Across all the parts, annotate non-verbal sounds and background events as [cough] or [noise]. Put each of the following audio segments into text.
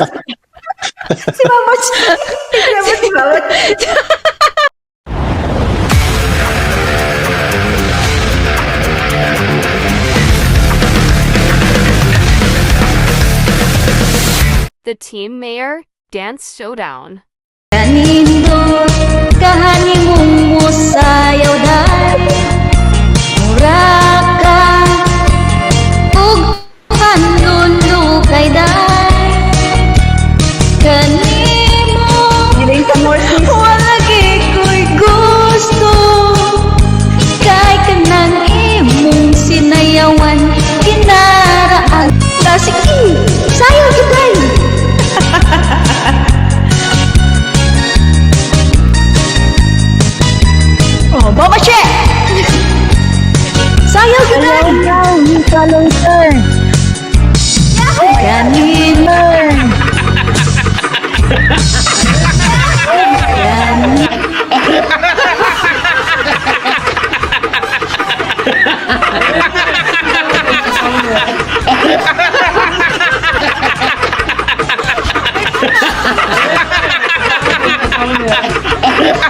The Team Mayor Dance Showdown. Oh, Mama Che! Sayaw gitay Ayaw, hindi ka long turn. Kanina Kanina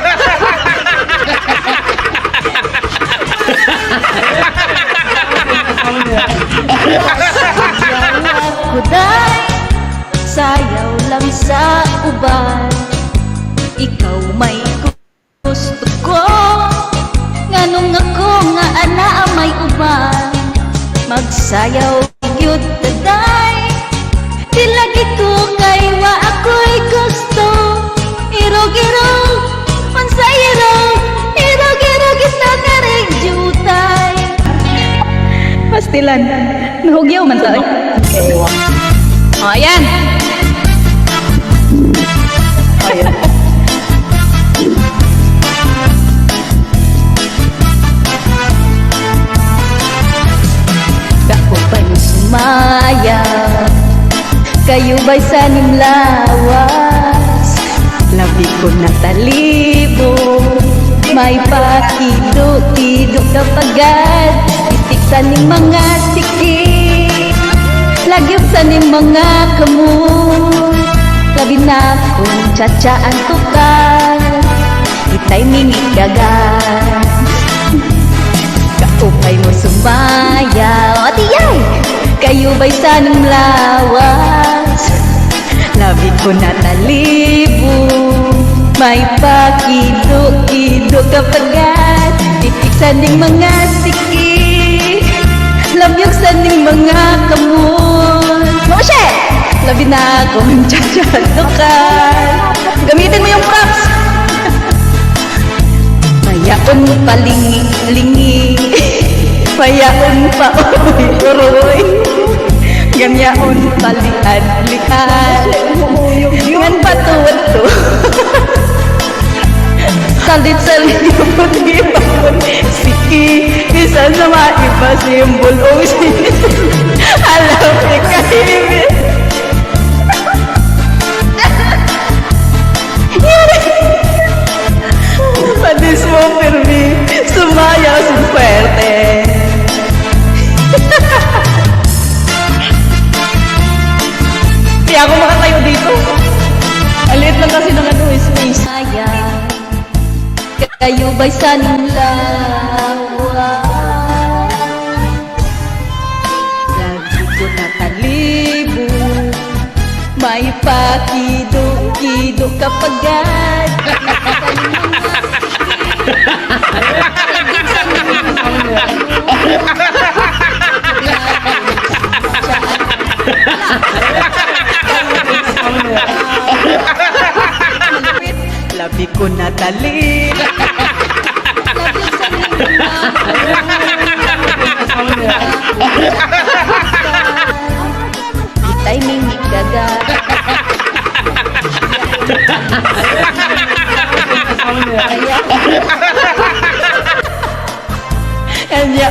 [laughs] Kuday, sayaw lang sa uban Ikaw may gusto ko. Nganong ako nga ana may uban Magsayaw Pastilan. Nahugyaw man tayo. O, ayan. Dako pa'y sumaya Kayo ba'y sa nimlawas Labi ko na talibo May pakido-kido kapagad sa ning mga sikit Lagyog sa ning mga kamot. Labi na kong tsatsaan tukal Itay mingit gagan Kaupay mo sumayaw At iyay Kayo ba'y sa ning lawas? Labi ko na talibo May pakido-kido kapagad Itik sa ning mga Labyog sa ning mga kamot. Moshe! Labi na akong tsatsatukan Gamitin mo yung props! [laughs] Mayaon palingi-lingi. Mayaon pa uroy Ganyaon palian-lian Ngan patuwad to [laughs] Salit-salit yung puti bakon Siki, isa sa maiba simbol o [laughs] Alam ni kahimit [laughs] Padis mo pirmi Sumaya si fuerte Di ako makatayo dito. Alit lang kasi ng ano space. Sayang. Kayo ba'y sa May pakido-kido kapagad Labi ko na dali. Itay [laughs] and your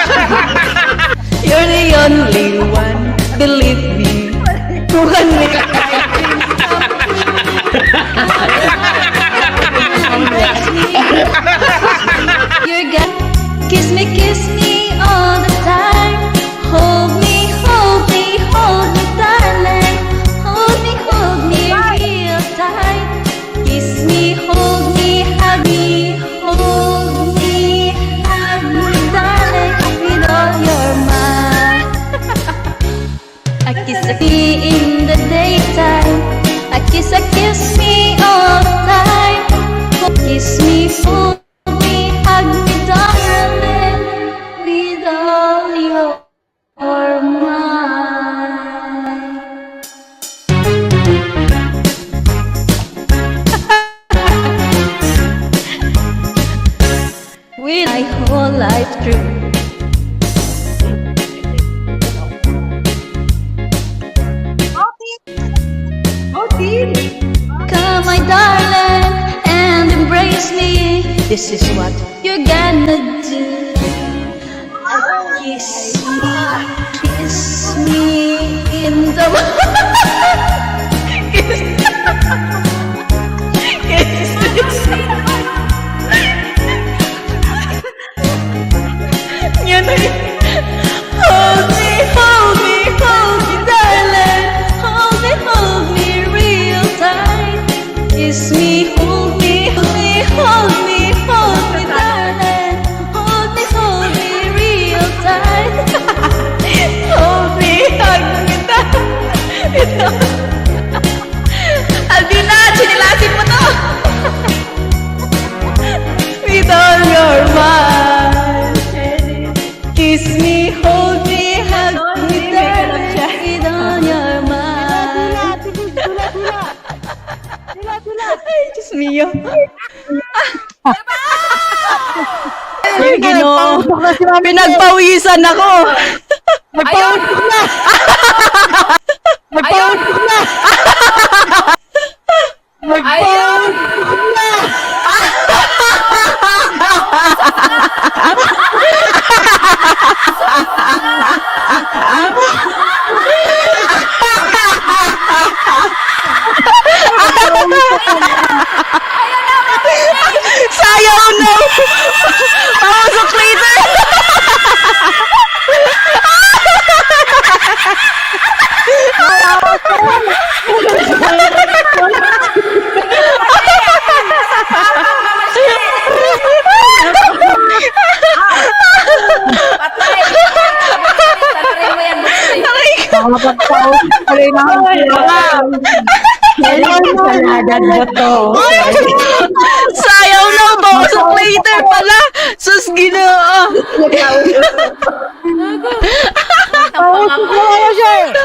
your might. With my whole life through. Come, my darling, and embrace me. This is what you're gonna do. Kiss me, kiss me in the. Yan na yun. Hold me, hold me, hold me, darling. Hold me, hold me real tight. Kiss me, Ay, Diyos mio. Ay, ginoo. Pinagpawisan ako. Ayun! Ayun! Ayun! Makapagtao. Pala yung mga Hello, salada mo to. Sayaw na ba? Sa later pala. Sus, ginoo. Ang pangakas. Ang pangakas.